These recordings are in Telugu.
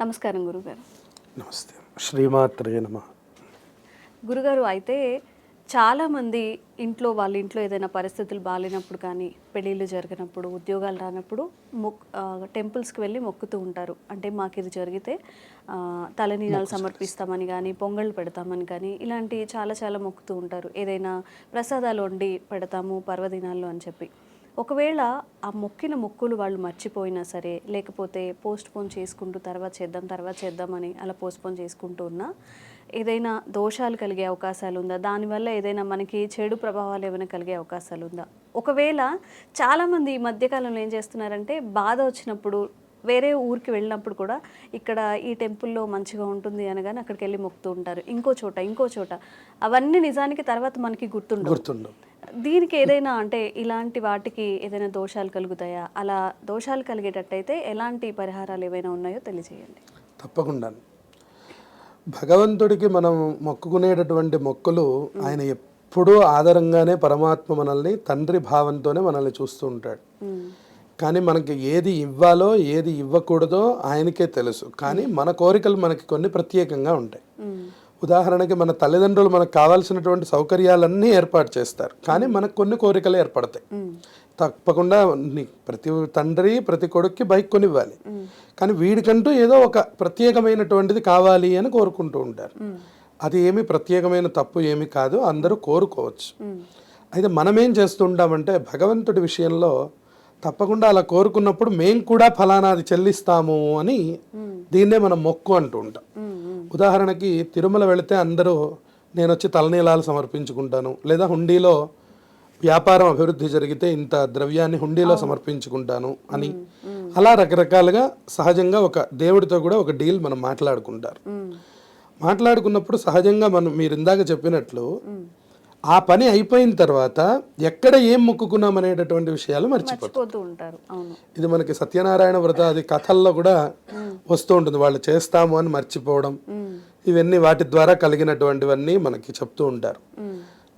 నమస్కారం గురుగారు. నమస్తే. శ్రీమాత్రే నమ. గురుగారు అయితే చాలామంది ఇంట్లో వాళ్ళ ఇంట్లో ఏదైనా పరిస్థితులు బాగాలేనప్పుడు కానీ పెళ్ళిళ్ళు జరిగినప్పుడు ఉద్యోగాలు రానప్పుడు మొక్ టెంపుల్స్కి వెళ్ళి మొక్కుతూ ఉంటారు. అంటే మాకు ఇది జరిగితే ఆ, తలనీలాలు సమర్పిస్తామని కానీ పొంగళ్ళు పెడతామని కానీ ఇలాంటి చాలా చాలా మొక్కుతూ ఉంటారు. ఏదైనా ప్రసాదాలు వండి పెడతాము పర్వదినాల్లో అని చెప్పి. ఒకవేళ ఆ మొక్కిన మొక్కులు వాళ్ళు మర్చిపోయినా సరే లేకపోతే పోస్ట్ పోన్ చేసుకుంటూ తర్వాత చేద్దాం తర్వాత చేద్దామని అలా పోస్ట్ పోన్ చేసుకుంటూ ఉన్నా ఏదైనా దోషాలు కలిగే అవకాశాలు ఉందా? దానివల్ల ఏదైనా మనకి చెడు ప్రభావాలు ఏమైనా కలిగే అవకాశాలు ఉందా? ఒకవేళ చాలామంది ఈ మధ్యకాలంలో ఏం చేస్తున్నారంటే బాధ వచ్చినప్పుడు వేరే ఊరికి వెళ్ళినప్పుడు కూడా ఇక్కడ ఈ టెంపుల్లో మంచిగా ఉంటుంది అనగానే అక్కడికి వెళ్ళి మొక్కుతూ ఉంటారు. ఇంకో చోట ఇంకో చోట. అవన్నీ నిజానికి తర్వాత మనకి గుర్తుండవు. గుర్తుండవు. దీనికి ఏదైనా అంటే ఇలాంటి వాటికి ఏదైనా దోషాలు కలుగుతాయా? అలా దోషాలు కలిగేటట్టయితే ఎలాంటి పరిహారాలు ఏవైనా ఉన్నాయో తెలియజేయండి. తప్పకుండా. భగవంతుడికి మనం మొక్కుకునేటటువంటి మొక్కులు ఆయన ఎప్పుడూ ఆధారంగానే పరమాత్మ మనల్ని తండ్రి భావంతోనే మనల్ని చూస్తూ ఉంటాడు. కానీ మనకి ఏది ఇవ్వాలో ఏది ఇవ్వకూడదో ఆయనకే తెలుసు. కానీ మన కోరికలు మనకి కొన్ని ప్రత్యేకంగా ఉంటాయి. ఉదాహరణకి మన తల్లిదండ్రులు మనకు కావాల్సినటువంటి సౌకర్యాలన్నీ ఏర్పాటు చేస్తారు. కానీ మనకు కొన్ని కోరికలు ఏర్పడతాయి. తప్పకుండా ప్రతి తండ్రి ప్రతి కొడుక్కి బైక్ కొనివ్వాలి. కానీ వీడికంటూ ఏదో ఒక ప్రత్యేకమైనటువంటిది కావాలి అని కోరుకుంటూ ఉంటారు. అది ఏమి ప్రత్యేకమైన తప్పు ఏమి కాదు అందరూ కోరుకోవచ్చు. అయితే మనం ఏం చేస్తుంటామంటే భగవంతుడి విషయంలో తప్పకుండా అలా కోరుకున్నప్పుడు మేం కూడా ఫలానాది చెల్లిస్తాము అని దీన్నే మనం మొక్కు అంటూ ఉంటాం. ఉదాహరణకి తిరుమల వెళితే అందరూ నేను వచ్చి తలనీలాలు సమర్పించుకుంటాను. లేదా హుండీలో వ్యాపారం అభివృద్ధి జరిగితే ఇంత ద్రవ్యాన్ని హుండీలో సమర్పించుకుంటాను అని అలా రకరకాలుగా సహజంగా ఒక దేవుడితో కూడా ఒక డీల్ మనం మాట్లాడుకుంటారు. మాట్లాడుకున్నప్పుడు సహజంగా మనం మీరు ఇందాక చెప్పినట్లు ఆ పని అయిపోయిన తర్వాత ఎక్కడ ఏం మొక్కుకున్నాం అనేటటువంటి విషయాలు మర్చిపోతాం. ఉంటారు. ఇది మనకి సత్యనారాయణ వ్రత అది కథల్లో కూడా వస్తూ ఉంటుంది. వాళ్ళు చేస్తాము అని మర్చిపోవడం ఇవన్నీ వాటి ద్వారా కలిగినటువంటివన్నీ మనకి చెప్తూ ఉంటారు.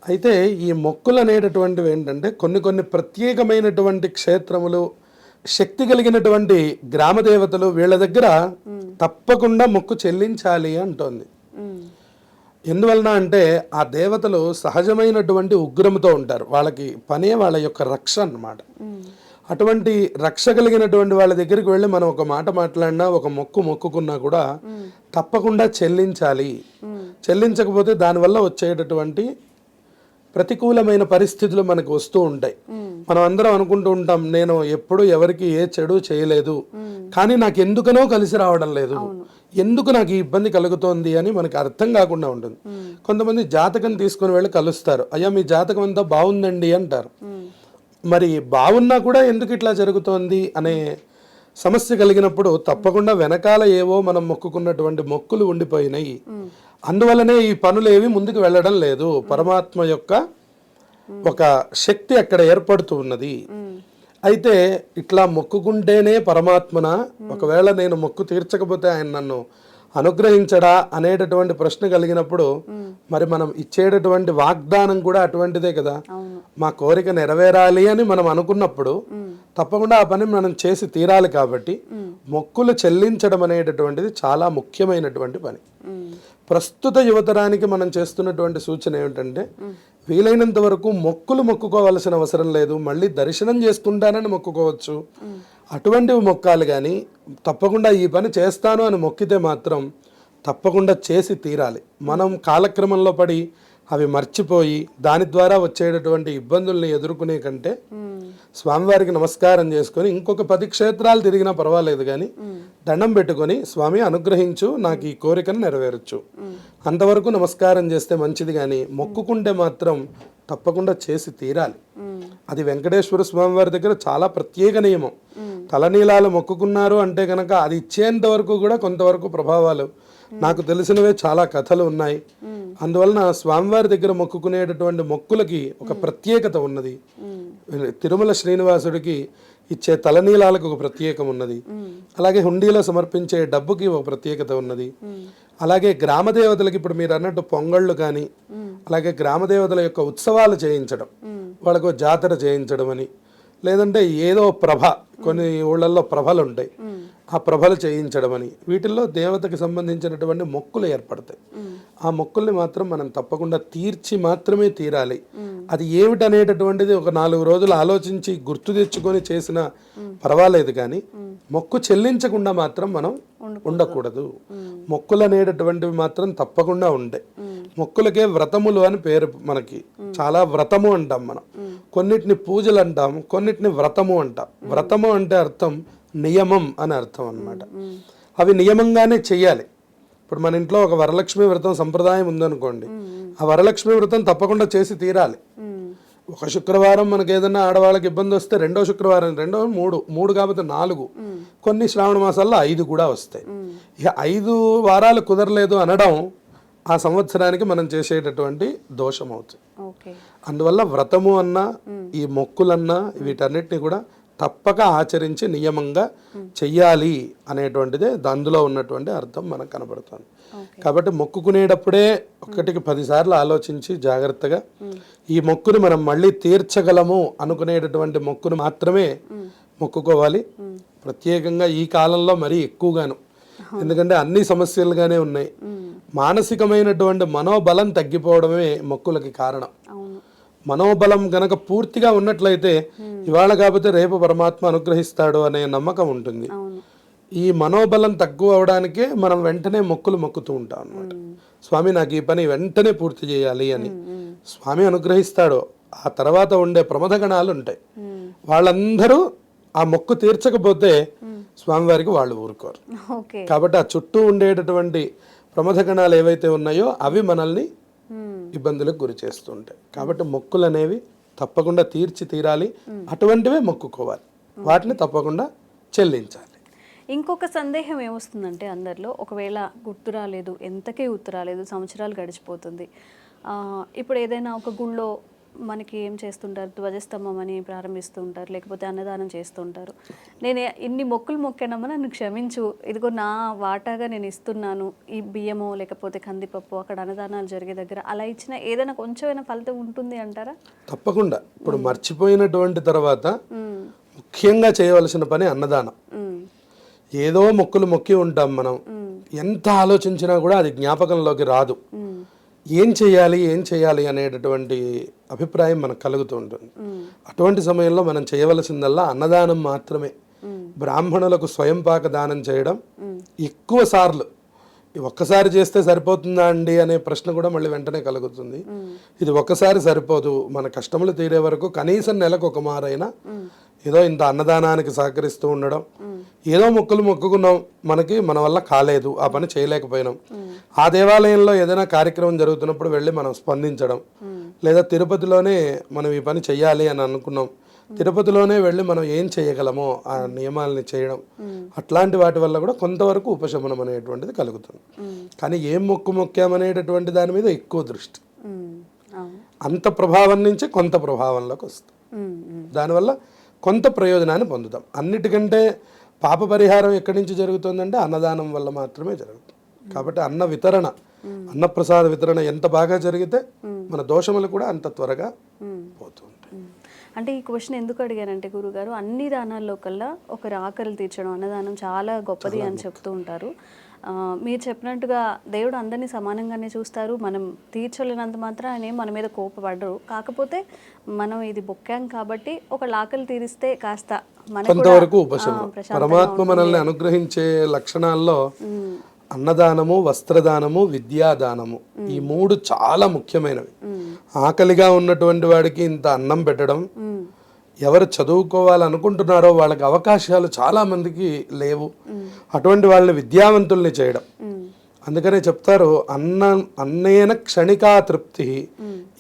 అయితే ఈ మొక్కులు అనేటటువంటివి ఏంటంటే కొన్ని కొన్ని ప్రత్యేకమైనటువంటి క్షేత్రములు శక్తి కలిగినటువంటి గ్రామ దేవతలు వీళ్ళ దగ్గర తప్పకుండా మొక్కు చెల్లించాలి అంటోంది. ఎందువలన అంటే ఆ దేవతలు సహజమైనటువంటి ఉగ్రముతో ఉంటారు. వాళ్ళకి పనే వాళ్ళ యొక్క రక్ష అన్నమాట. అటువంటి రక్ష కలిగినటువంటి వాళ్ళ దగ్గరికి వెళ్ళి మనం ఒక మాట మాట్లాడినా ఒక మొక్కు మొక్కుకున్నా కూడా తప్పకుండా చెల్లించాలి. చెల్లించకపోతే దానివల్ల వచ్చేటటువంటి ప్రతికూలమైన పరిస్థితులు మనకు వస్తూ ఉంటాయి. మనం అందరం అనుకుంటూ ఉంటాం నేను ఎప్పుడు ఎవరికి ఏ చెడు చేయలేదు. కానీ నాకు ఎందుకనో కలిసి రావడం లేదు. ఎందుకు నాకు ఈ ఇబ్బంది కలుగుతోంది అని మనకి అర్థం కాకుండా ఉంటుంది. కొంతమంది జాతకం తీసుకుని వెళ్ళి కలుస్తారు. అయ్యా మీ జాతకం అంతా బాగుందండి అంటారు. మరి బాగున్నా కూడా ఎందుకు ఇట్లా జరుగుతోంది అనే సమస్య కలిగినప్పుడు తప్పకుండా వెనకాల ఏవో మనం మొక్కుకున్నటువంటి మొక్కులు ఉండిపోయినాయి. అందువలనే ఈ పనులు ఏవి ముందుకు వెళ్ళడం లేదు. పరమాత్మ యొక్క ఒక శక్తి అక్కడ ఏర్పడుతూ ఉన్నది అయితే ఇట్లా మొక్కుకుంటేనే పరమాత్మన ఒకవేళ నేను మొక్కు తీర్చకపోతే ఆయన నన్ను అనుగ్రహించడా అనేటటువంటి ప్రశ్న కలిగినప్పుడు మరి మనం ఇచ్చేటటువంటి వాగ్దానం కూడా అటువంటిదే కదా. మా కోరిక నెరవేరాలి అని మనం అనుకున్నప్పుడు తప్పకుండా ఆ పని మనం చేసి తీరాలి కాబట్టి మొక్కులు చెల్లించడం అనేటటువంటిది చాలా ముఖ్యమైనటువంటి పని. ప్రస్తుత యువతరానికి మనం చేస్తున్నటువంటి సూచన ఏమిటంటే వీలైనంత వరకు మొక్కులు మొక్కుకోవాల్సిన అవసరం లేదు. మళ్ళీ దర్శనం చేసుకుంటానని మొక్కుకోవచ్చు. అటువంటివి మొక్కాలి కానీ తప్పకుండా ఈ పని చేస్తాను అని మొక్కితే మాత్రం తప్పకుండా చేసి తీరాలి. మనం కాలక్రమంలో పడి అవి మర్చిపోయి దాని ద్వారా వచ్చేటటువంటి ఇబ్బందుల్ని ఎదుర్కొనే కంటే స్వామివారికి నమస్కారం చేసుకొని ఇంకొక పది క్షేత్రాలు తిరిగినా పర్వాలేదు కానీ దండం పెట్టుకొని స్వామి అనుగ్రహించు నాకు ఈ కోరికను నెరవేరచ్చు. అంతవరకు నమస్కారం చేస్తే మంచిది కానీ మొక్కుకుంటే మాత్రం తప్పకుండా చేసి తీరాలి. అది వెంకటేశ్వర స్వామి వారి దగ్గర చాలా ప్రత్యేక నియమం. తలనీలాలు మొక్కుకున్నారు అంటే కనుక అది ఇచ్చేంత వరకు కూడా కొంతవరకు ప్రభావాలు నాకు తెలిసినవే చాలా కథలు ఉన్నాయి. అందువలన స్వామివారి దగ్గర మొక్కుకునేటటువంటి మొక్కులకి ఒక ప్రత్యేకత ఉన్నది. తిరుమల శ్రీనివాసుడికి ఇచ్చే తలనీలాలకు ఒక ప్రత్యేకం ఉన్నది. అలాగే హుండీలో సమర్పించే డబ్బుకి ఒక ప్రత్యేకత ఉన్నది. అలాగే గ్రామ దేవతలకు ఇప్పుడు మీరు అన్నట్టు పొంగళ్ళు కానీ అలాగే గ్రామ దేవతల యొక్క ఉత్సవాలు చేయించడం వాళ్ళకు జాతర చేయించడం అని. లేదంటే ఏదో ప్రభ కొన్ని ఊళ్ళల్లో ప్రభలు ఉంటాయి ఆ ప్రభలు చేయించడం అని వీటిల్లో దేవతకి సంబంధించినటువంటి మొక్కులు ఏర్పడతాయి. ఆ మొక్కుల్ని మాత్రం మనం తప్పకుండా తీర్చి మాత్రమే తీరాలి. అది ఏమిటనేటటువంటిది ఒక నాలుగు రోజులు ఆలోచించి గుర్తు తెచ్చుకొని చేసిన పర్వాలేదు కానీ మొక్కు చెల్లించకుండా మాత్రం మనం ఉండకూడదు. మొక్కులు అనేటటువంటివి మాత్రం తప్పకుండా ఉంటాయి. మొక్కులకే వ్రతములు అని పేరు మనకి. చాలా వ్రతము అంటాం మనం. కొన్నిటిని పూజలు అంటాం కొన్నిటిని వ్రతము అంటాం. వ్రతము అంటే అర్థం నియమం అని అర్థం అన్నమాట. అవి నియమంగానే చెయ్యాలి. ఇప్పుడు మన ఇంట్లో ఒక వరలక్ష్మి వ్రతం సంప్రదాయం ఉందనుకోండి ఆ వరలక్ష్మి వ్రతం తప్పకుండా చేసి తీరాలి. ఒక శుక్రవారం మనకి ఏదైనా ఆడవాళ్ళకి ఇబ్బంది వస్తే రెండో శుక్రవారం రెండో మూడు మూడు కాబట్టి నాలుగు. కొన్ని శ్రావణ మాసాల్లో ఐదు కూడా వస్తాయి. ఇక ఐదు వారాలు కుదరలేదు అనడం ఆ సంవత్సరానికి మనం చేసేటటువంటి దోషం అవుతుంది. అందువల్ల వ్రతము అన్నా ఈ మొక్కులన్నా వీటన్నిటిని కూడా తప్పక ఆచరించి నియమంగా చెయ్యాలి అనేటువంటిదే అందులో ఉన్నటువంటి అర్థం మనకు కనబడుతుంది. కాబట్టి మొక్కుకునేటప్పుడే ఒకటికి పదిసార్లు ఆలోచించి జాగ్రత్తగా ఈ మొక్కుని మనం మళ్ళీ తీర్చగలము అనుకునేటటువంటి మొక్కును మాత్రమే మొక్కుకోవాలి. ప్రత్యేకంగా ఈ కాలంలో మరీ ఎక్కువగాను. ఎందుకంటే అన్ని సమస్యలుగానే ఉన్నాయి. మానసికమైనటువంటి మనోబలం తగ్గిపోవడమే మొక్కులకి కారణం. మనోబలం గనక పూర్తిగా ఉన్నట్లయితే ఇవాళ కాకపోతే రేపు పరమాత్మ అనుగ్రహిస్తాడు అనే నమ్మకం ఉంటుంది. ఈ మనోబలం తక్కువ అవడానికే మనం వెంటనే మొక్కులు మొక్కుతూ ఉంటాం అనమాట స్వామి నాకు ఈ పని వెంటనే పూర్తి చేయాలి అని. స్వామి అనుగ్రహిస్తాడు ఆ తర్వాత ఉండే ప్రమదగణాలు ఉంటాయి. వాళ్ళందరూ ఆ మొక్కు తీర్చకపోతే స్వామివారికి వాళ్ళు ఊరుకోరు. కాబట్టి ఆ చుట్టూ ఉండేటటువంటి ప్రమదగణాలు ఏవైతే ఉన్నాయో అవి మనల్ని ఇబ్బందులకు గురి చేస్తుంటాయి. కాబట్టి మొక్కులు అనేవి తప్పకుండా తీర్చి తీరాలి. అటువంటివే మొక్కుకోవాలి. వాటిని తప్పకుండా చెల్లించాలి. ఇంకొక సందేహం ఏమొస్తుందంటే అందరిలో ఒకవేళ గుర్తు రాలేదు ఎంతకే గుర్తు రాలేదు సంవత్సరాలు గడిచిపోతుంది. ఇప్పుడు ఏదైనా ఒక గుళ్ళో మనకి ఏం చేస్తుంటారు? ధ్వజస్తంభం అని ప్రారంభిస్తూ ఉంటారు. లేకపోతే అన్నదానం చేస్తుంటారు నేను ఇన్ని మొక్కులు మొక్కానమ్మా నన్ను క్షమించు. ఇదిగో నా వాటాగా నేను ఇస్తున్నాను. ఈ బియ్యమో లేకపోతే కందిపప్పు అక్కడ అన్నదానాలు జరిగే దగ్గర అలా ఇచ్చిన ఏదైనా కొంచెమైనా ఫలితం ఉంటుంది అంటారా? తప్పకుండా. ఇప్పుడు మర్చిపోయినటువంటి తర్వాత. ముఖ్యంగా చేయవలసిన పని అన్నదానం. ఏదో మొక్కులు మొక్కి ఉంటాం మనం. ఎంత ఆలోచించినా కూడా అది జ్ఞాపకంలోకి రాదు. ఏం చేయాలి ఏం చేయాలి అనేటటువంటి అభిప్రాయం మనకు కలుగుతూ ఉంటుంది. అటువంటి సమయంలో మనం చేయవలసిందల్లా అన్నదానం మాత్రమే. బ్రాహ్మణులకు స్వయంపాక దానం చేయడం ఎక్కువ సార్లు. ఒక్కసారి చేస్తే సరిపోతుందా అండి అనే ప్రశ్న కూడా మళ్ళీ వెంటనే కలుగుతుంది. ఇది ఒక్కసారి సరిపోదు. మన కష్టములు తీరే వరకు కనీసం నెలకు ఒక మారైనా ఏదో ఇంత అన్నదానానికి సహకరిస్తూ ఉండడం. ఏదో మొక్కులు మొక్కుకున్నాం. మనకి మన వల్ల కాలేదు. ఆ పని చేయలేకపోయినాం. ఆ దేవాలయంలో ఏదైనా కార్యక్రమం జరుగుతున్నప్పుడు వెళ్ళి మనం స్పందించడం. లేదా తిరుపతిలోనే మనం ఈ పని చెయ్యాలి అని అనుకున్నాం. తిరుపతిలోనే వెళ్ళి మనం ఏం చేయగలమో ఆ నియమాలని చేయడం. అట్లాంటి వాటి వల్ల కూడా కొంతవరకు ఉపశమనం అనేటువంటిది కలుగుతుంది. కానీ ఏం మొక్కు మొక్కామనేటటువంటి దాని మీద ఎక్కువ దృష్టి. అంత ప్రభావం నుంచి కొంత ప్రభావంలోకి వస్తుంది. దానివల్ల కొంత ప్రయోజనాన్ని పొందుతాం. అన్నిటికంటే పాప పరిహారం ఎక్కడి నుంచి జరుగుతుందంటే అన్నదానం వల్ల మాత్రమే జరుగుతుంది. కాబట్టి అన్న వితరణ అన్నప్రసాద వితరణ ఎంత బాగా జరిగితే మన దోషములు కూడా అంత త్వరగా పోతూ ఉంటాయి మ్మ్. అంటే ఈ క్వశ్చన్ ఎందుకు అడిగానంటే గురుగారు అన్ని దానాల్లో కల్లా ఒకరి ఆకలి తీర్చడం అన్నదానం చాలా గొప్పది అని చెప్తూ ఉంటారు. మీరు చెప్పినట్టుగా దేవుడు అందరినీ సమానంగానే చూస్తారు. మనం తీర్చలేనంత మాత్రం ఆయన మన మీద కోపపడరు. కాకపోతే మనం ఇది బొక్కాం కాబట్టి ఒక ఆకలి తీరిస్తే కాస్త మనకు కొంతవరకు ఉపశమనం. పరమాత్మ మనల్ని అనుగ్రహించే లక్షణాల్లో అన్నదానము వస్త్రదానము విద్యాదానము ఈ మూడు చాలా ముఖ్యమైనవి. ఆకలిగా ఉన్నటువంటి వాడికి ఇంత అన్నం పెట్టడం. ఎవరు చదువుకోవాలనుకుంటున్నారో వాళ్ళకి అవకాశాలు చాలా మందికి లేవు. అటువంటి వాళ్ళని విద్యావంతుల్ని చేయడం. అందుకనే చెప్తారు అన్న అన్నేన క్షణికా తృప్తి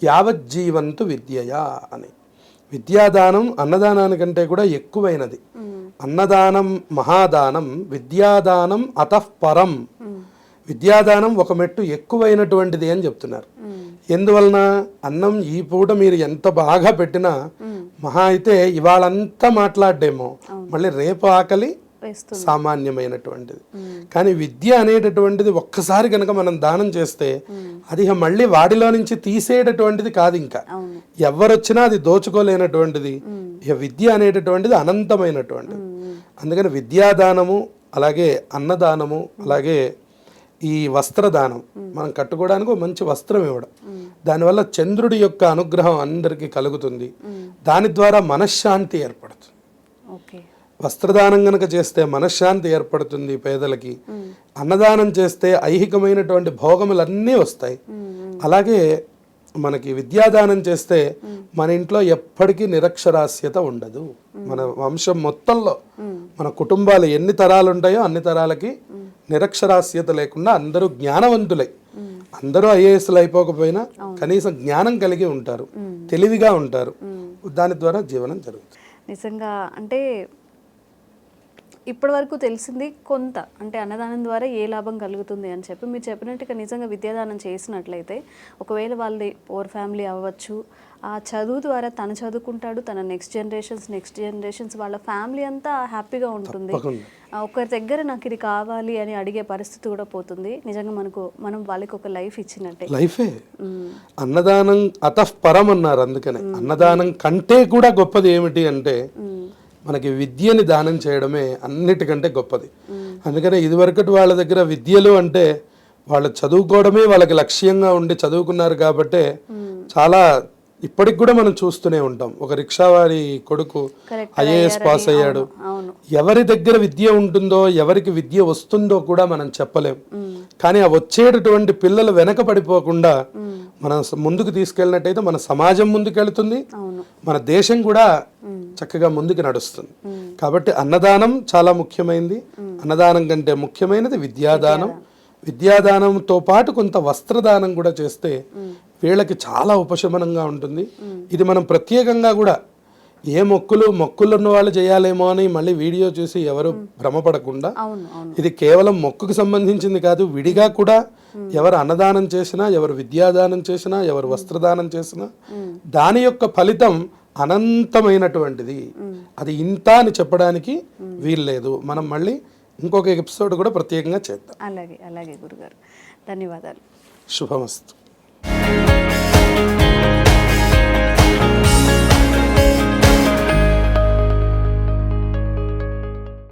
యావజ్జీవంతు విద్యయా అని. విద్యాదానం అన్నదానానికంటే కూడా ఎక్కువైనది. అన్నదానం మహాదానం విద్యాదానం అతఃపరం. విద్యాదానం ఒక మెట్టు ఎక్కువైనటువంటిది అని చెప్తున్నారు. ఎందువలన? అన్నం ఈ పూట మీరు ఎంత బాగా పెట్టినా మహా అయితే ఇవాళంతా మాట్లాడేమో. మళ్ళీ రేపు ఆకలి సామాన్యమైనటువంటిది. కానీ విద్య అనేటటువంటిది ఒక్కసారి కనుక మనం దానం చేస్తే అది ఇక మళ్ళీ వాడిలో నుంచి తీసేటటువంటిది కాదు ఇంకా. ఎవరొచ్చినా అది దోచుకోలేనటువంటిది. ఇక విద్య అనేటటువంటిది అనంతమైనటువంటిది. అందుకని విద్యాదానము అలాగే అన్నదానము అలాగే ఈ వస్త్రదానం. మనం కట్టుకోవడానికి ఒక మంచి వస్త్రం ఇవ్వడం. దానివల్ల చంద్రుడి యొక్క అనుగ్రహం అందరికీ కలుగుతుంది. దాని ద్వారా మనశ్శాంతి ఏర్పడుతుంది. వస్త్రదానం గనక చేస్తే మనశ్శాంతి ఏర్పడుతుంది పేదలకి. అన్నదానం చేస్తే ఐహికమైనటువంటి భోగములన్నీ వస్తాయి. అలాగే మనకి విద్యాదానం చేస్తే మన ఇంట్లో ఎప్పటికీ నిరక్షరాస్యత ఉండదు. మన వంశం మొత్తంలో మన కుటుంబాలు ఎన్ని తరాలు ఉంటాయో అన్ని తరాలకి నిరక్షరాస్యత లేకుండా అందరూ జ్ఞానవంతులై అందరూ ఐఏఎస్లు అయిపోకపోయినా కనీసం జ్ఞానం కలిగి ఉంటారు తెలివిగా ఉంటారు. దాని ద్వారా జీవనం జరుగుతుంది. నిజంగా అంటే ఇప్పటి వరకు తెలిసింది కొంత అంటే అన్నదానం ద్వారా ఏ లాభం కలుగుతుంది అని చెప్పి. మీరు చెప్పినట్టుగా నిజంగా విద్యాదానం చేసినట్లయితే ఒకవేళ వాళ్ళది పోర్ ఫ్యామిలీ అవ్వచ్చు ఆ చదువు ద్వారా తను చదువుకుంటాడు తన నెక్స్ట్ జనరేషన్స్ నెక్స్ట్ జనరేషన్స్ వాళ్ళ ఫ్యామిలీ అంతా హ్యాపీగా ఉంటుంది. ఒకరి దగ్గర నాకు ఇది కావాలి అని అడిగే పరిస్థితి కూడా పోతుంది. నిజంగా మనకు మనం వాళ్ళకి ఒక లైఫ్ ఇచ్చినట్టే. లైఫే. అన్నదానం అతః పరం అన్నారు అందుకనే. అన్నదానం కంటే కూడా గొప్పది ఏమిటి అంటే. మనకి విద్యని దానం చేయడమే అన్నిటికంటే గొప్పది. అందుకనే ఇదివరకటి వాళ్ళ దగ్గర విద్యలు అంటే వాళ్ళు చదువుకోవడమే వాళ్ళకి లక్ష్యంగా ఉండి చదువుకున్నారు కాబట్టే చాలా ఇప్పటికి కూడా మనం చూస్తూనే ఉంటాం. ఒక రిక్షా వారి కొడుకు ఐఏఎస్ పాస్ అయ్యాడు. ఎవరి దగ్గర విద్య ఉంటుందో ఎవరికి విద్య వస్తుందో కూడా మనం చెప్పలేం. కానీ ఆ వచ్చేటటువంటి పిల్లలు వెనక పడిపోకుండా మనం ముందుకు తీసుకెళ్ళినట్టయితే మన సమాజం ముందుకెళ్తుంది. మన దేశం కూడా చక్కగా ముందుకు నడుస్తుంది. కాబట్టి అన్నదానం చాలా ముఖ్యమైనది అన్నదానం కంటే ముఖ్యమైనది విద్యాదానం. విద్యాదానంతో పాటు కొంత వస్త్రదానం కూడా చేస్తే వీళ్ళకి చాలా ఉపశమనంగా ఉంటుంది. ఇది మనం ప్రత్యేకంగా కూడా ఏ మొక్కులు మొక్కులు ఉన్న వాళ్ళు చేయాలేమో అని మళ్ళీ వీడియో చూసి ఎవరు భ్రమపడకుండా ఇది కేవలం మొక్కుకు సంబంధించింది కాదు విడిగా కూడా ఎవరు అన్నదానం చేసినా ఎవరు విద్యాదానం చేసినా ఎవరు వస్త్రదానం చేసినా దాని యొక్క ఫలితం అనంతమైనటువంటిది. అది ఇంత అని చెప్పడానికి వీల్లేదు. మనం మళ్ళీ ఇంకొక ఎపిసోడ్ కూడా ప్రత్యేకంగా చేద్దాం. అలాగే అలాగే గురుగారు. ధన్యవాదాలు. శుభమస్తు.